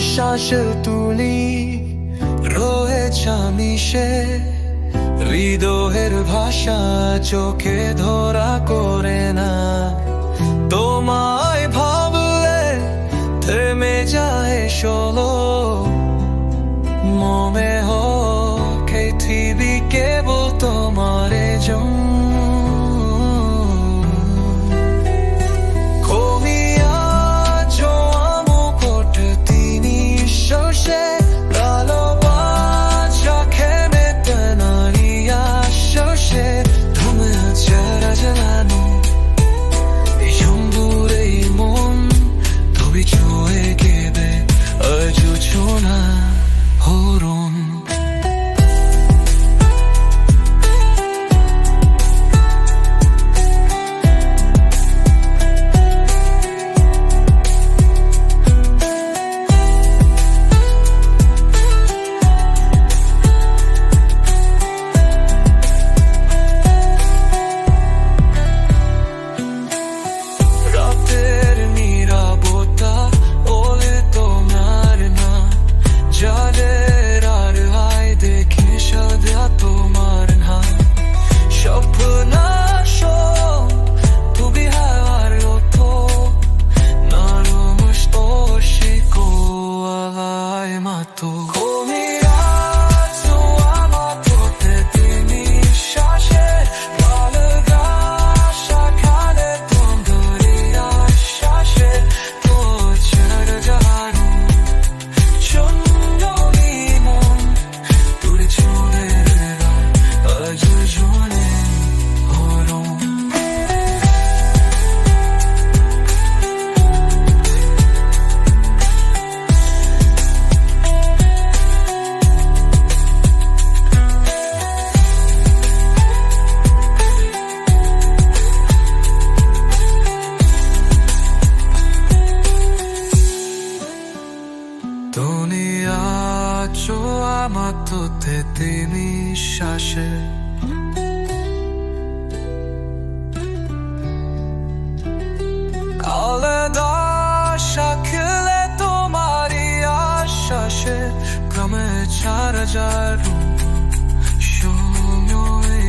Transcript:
শ্বাস তুলি রয়েছ সে হৃদয়ের ভাষা চোখে ধরা করে না। তোমায় ভাবলে থেমে যায় ষোলো। মনে হোক পৃথিবী কেবল তোমার জন্য। মাতুতে তিনি শ্বাসে। কালে দশা খেলে তোমারি আশ্বাসে ক্রমে চার হাজার সময়